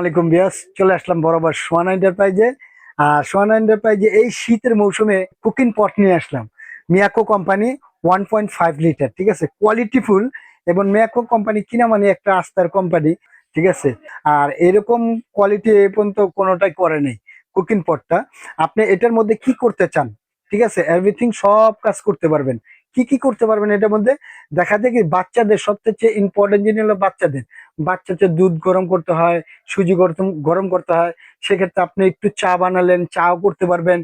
আলাইকুম বিয়াস চলে আসলাম বরাবর সোয়ান এন্টারপ্রাইজে। আর সোয়ান এন্টারপ্রাইজে এই শীতের মৌসুমে কুকিং পট নিয়ে আসলাম। Miyako company one point five liter ঠিক আছে? কোয়ালিটি ফুল এবং মিয়াকো কোম্পানি কিনা মানে একটা আস্থার কোম্পানি ঠিক আছে? আর এরকম কোয়ালিটি এ পর্যন্ত কোনোটাই করে নেই কুকিং পটটা আপনি এটার মধ্যে কি করতে চান, ঠিক আছে? এভরিথিং সব কাজ করতে পারবেন। কি কি করতে পারবেন এটার মধ্যে? দেখা যায় কি বাচ্চাদের সবচেয়ে ইম্পর্টেন্ট জিনিস হলো বাচ্চাদের। বাচ্চাদের দুধ গরম করতে হয়, সুজি গরম গরম করতে হয়। সেক্ষেত্রে আপনি একটু চা বানালেন, চাও করতে পারবেন।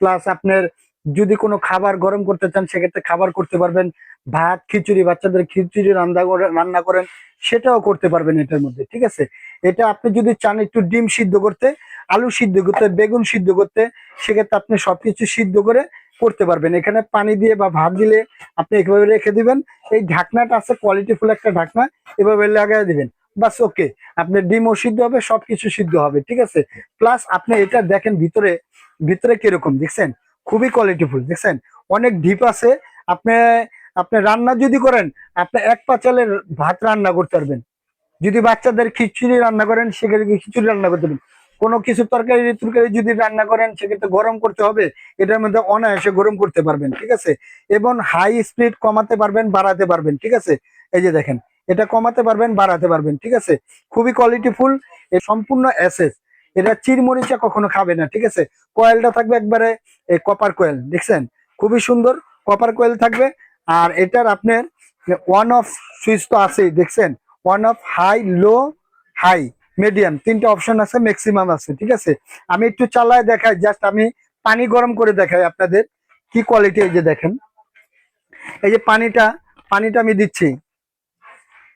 প্লাস আপনার যদি কোনো খাবার গরম করতে চান, সেক্ষেত্রে খাবার করতে পারবেন। ভাত, খিচুড়ি, বাচ্চাদের খিচুড়ি রান্না করে, রান্না করেন, সেটাও করতে পারবেন এটার মধ্যে, ঠিক আছে? এটা আপনি যদি চান একটু ডিম সিদ্ধ করতে, আলু সিদ্ধ করতে, বেগুন সিদ্ধ করতে, সেক্ষেত্রে আপনি সবকিছু সিদ্ধ করে করতে পারবেন। এখানে পানি দিয়ে বা ভাত দিলে আপনি এভাবে রেখে দিবেন। এই ঢাকনাটা আছে কোয়ালিটি ফুল একটা ঢাকনা, এভাবে লাগাই দিবেন। বাস ওকে আপনার ডিমও সিদ্ধ হবে, সবকিছু সিদ্ধ হবে, ঠিক আছে? প্লাস আপনি এটা দেখেন ভিতরে ভিতরে কীরকম, দেখছেন? খুবই কোয়ালিটি ফুল দেখছেন? অনেক ডিপ আছে। আপনি আপনি রান্না যদি করেন, আপনি এক পাচালের ভাত রান্না করতে পারবেন। যদি বাচ্চাদের খিচুড়ি রান্না করেন সেক্ষেত্রে খিচুড়ি রান্না করতে পারবেন। কোনো কিছু তরকারি তরকারি যদি রান্না করেন, সেক্ষেত্রে গরম করতে হবে। এটার মধ্যে অনায়াসে গরম করতে পারবেন, ঠিক আছে? এবং হাই স্পিড কমাতে পারবেন, বাড়াতে পারবেন, ঠিক আছে? এই যে দেখেন, এটা কমাতে পারবেন, বাড়াতে পারবেন, ঠিক আছে? খুবই কোয়ালিটি ফুল এ সম্পূর্ণ এসএস এটা চিরমরিচা কখনো খাবে না, ঠিক আছে? কয়েলটা থাকবে একবারে কপার কয়েল দেখছেন? খুবই সুন্দর কপার কয়েল থাকবে। আর এটার আপনার ওয়ান অফ সুইচ তো আছেই, দেখছেন? On off high low high medium তিনটা অপশন আছে ম্যাক্সিমাম আছে, ঠিক আছে? আমি একটু চালায় দেখাই জাস্ট আমি পানি গরম করে দেখাই আপনাদের, কি কোয়ালিটি এই যে দেখেন। এই যে পানিটা পানিটা আমি দিচ্ছি।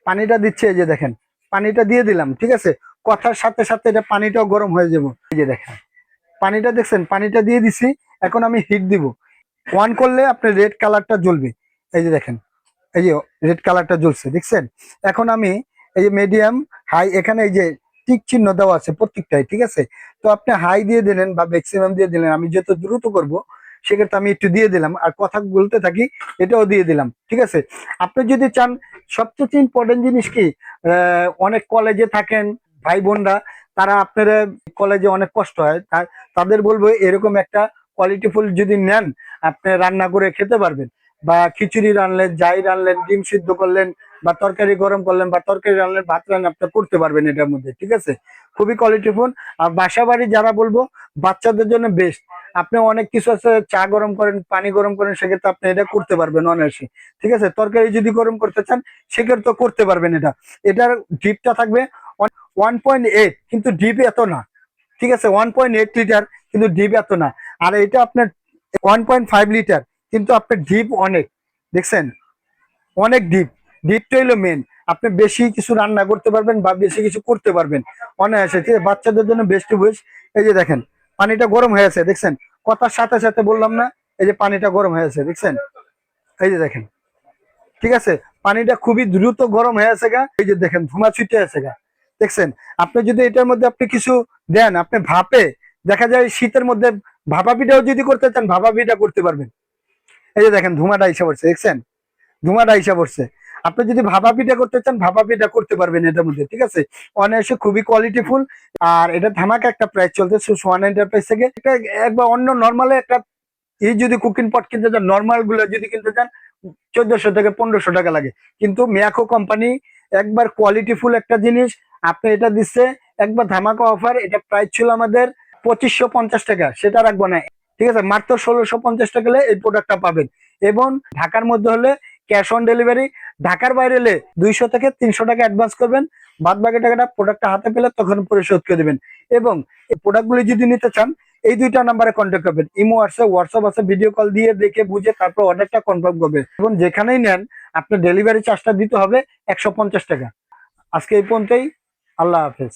পানিটা দিচ্ছি, এই যে দেখেন, পানিটা দিয়ে দিলাম, ঠিক আছে? কথার সাথে সাথে এটা পানিটাও গরম হয়ে যাব। এই যে দেখেন, পানিটা দেখছেন, পানিটা দিয়ে দিছি, এখন আমি হিট দিব। ওয়ান করলে আপনি রেড কালারটা জ্বলবে। এই যে দেখেন, এই যে রেড কালারটা জ্বলছে, দেখছেন? এখন আমি এই যে মিডিয়াম হাই এখানে এই যে টিক চিহ্ন দেওয়া আছে প্রত্যেকটাই ঠিক আছে? তো আপনি হাই দিয়ে দিলেন বা ম্যাক্সিমাম দিয়ে দিলেন, আমি যেহেতু দ্রুত করব, সেক্ষেত্রে আমি একটু দিয়ে দিলাম, আর কথা বলতে থাকি, এটাও দিয়ে দিলাম, ঠিক আছে? আপনি যদি চান, সবচেয়ে ইম্পর্টেন্ট জিনিস কি? অনেক কলেজে থাকেন, ভাই বোনরা, তারা আপনার কলেজে অনেক কষ্ট হয় তাদের বলব এরকম একটা কোয়ালিটি ফুল যদি নেন, আপনি রান্না করে খেতে পারবেন, বা খিচুড়ি রানলেন, যাই রানলেন, ডিম সিদ্ধ করলেন বা তরকারি গরম করলেন বা তরকারি রানলেন ভাত রান্না আপনি করতে পারবেন এটার মধ্যে, ঠিক আছে? খুবই কোয়ালিটি ফোন আর বাসা বাড়ি যারা বলব, বাচ্চাদের জন্য বেস্ট আপনি অনেক কিছু আছে, চা গরম করেন, পানি গরম করেন, সেক্ষেত্রে আপনি এটা করতে পারবেন অনায়াসে, ঠিক আছে? তরকারি যদি গরম করতে চান, সেক্ষেত্রে করতে পারবেন এটা। এটার ডিপটা থাকবে ওয়ান পয়েন্ট এইট কিন্তু ডিপ এত না, ঠিক আছে? ওয়ান পয়েন্ট এইট লিটার কিন্তু ডিপ এত না। আর এটা আপনার ওয়ান পয়েন্ট ফাইভ লিটার কিন্তু আপনার ডিপ অনেক, দেখছেন? অনেক ডিপ ডিপটা হলো মেন আপনি বেশি কিছু রান্না করতে পারবেন বা বেশি কিছু করতে পারবেন। অনায়াসে, ঠিক আছে? বাচ্চাদের জন্য বেস্ট বয়স এই যে দেখেন, পানিটা গরম হয়েছে দেখছেন? কথার সাথে সাথে বললাম না, এই যে পানিটা গরম হয়েছে দেখছেন? এই যে দেখেন, ঠিক আছে? পানিটা খুবই দ্রুত গরম হয়ে আছে গা। এই যে দেখেন ধুমা ছুটে আছে গা, দেখছেন? আপনি যদি এটার মধ্যে আপনি কিছু দেন, আপনি ভাপে, দেখা যায় শীতের মধ্যে ভাপা পিঠাও যদি করতে চান, ভাপা পিঠা করতে পারবেন। এই যে দেখেন ধুমাটা হিসাব পড়ছে, দেখছেন? ধুমাটা হিসাব পড়ছে। আপনি যদি ভাবা পিঠা করতে চান ভাবা পিঠা করতে পারবেন এটার মধ্যে, ঠিক আছে? অনায়াসে খুবই কোয়ালিটি ফুল আর এটা ধামাকা একটা প্রাইস চলছে সোয়ান এন্টারপ্রাইজ থেকে। এটা একবার অন্য নর্মালে একটা এই যদি কুকিং পট কিনতে চান নর্মালগুলো যদি কিনতে চান, চোদ্দশো থেকে পনেরোশো টাকা লাগে। কিন্তু মিয়াকো কোম্পানি একবার কোয়ালিটি ফুল একটা জিনিস, আপনি এটা দিচ্ছে, একবার ধামাকা অফার এটা প্রাইস ছিল আমাদের পঁচিশশো পঞ্চাশ টাকা, সেটা রাখব না। ঠিক আছে? মাত্র ষোলোশো পঞ্চাশ টাকা এই প্রোডাক্টটা পাবেন। এবং ঢাকার মধ্যে হলে ক্যাশ অন ডেলিভারি ঢাকার বাইরে এলে দুইশো থেকে তিনশো টাকা অ্যাডভান্স করবেন। বাদ বাকি টাকাটা প্রোডাক্টটা হাতে পেলে তখন পরিশোধ করে দেবেন। এবং এই প্রোডাক্টগুলি যদি নিতে চান, এই দুইটা নাম্বারে কন্ট্যাক্ট করবেন। ইমো আসে হোয়াটসঅ্যাপ আছে ভিডিও কল দিয়ে দেখে বুঝে তারপর অর্ডারটা কনফার্ম করবে এবং যেখানেই নেন, আপনার ডেলিভারি চার্জটা দিতে হবে একশো পঞ্চাশ টাকা। আজকে এই পর্যন্তই। আল্লাহ হাফেজ।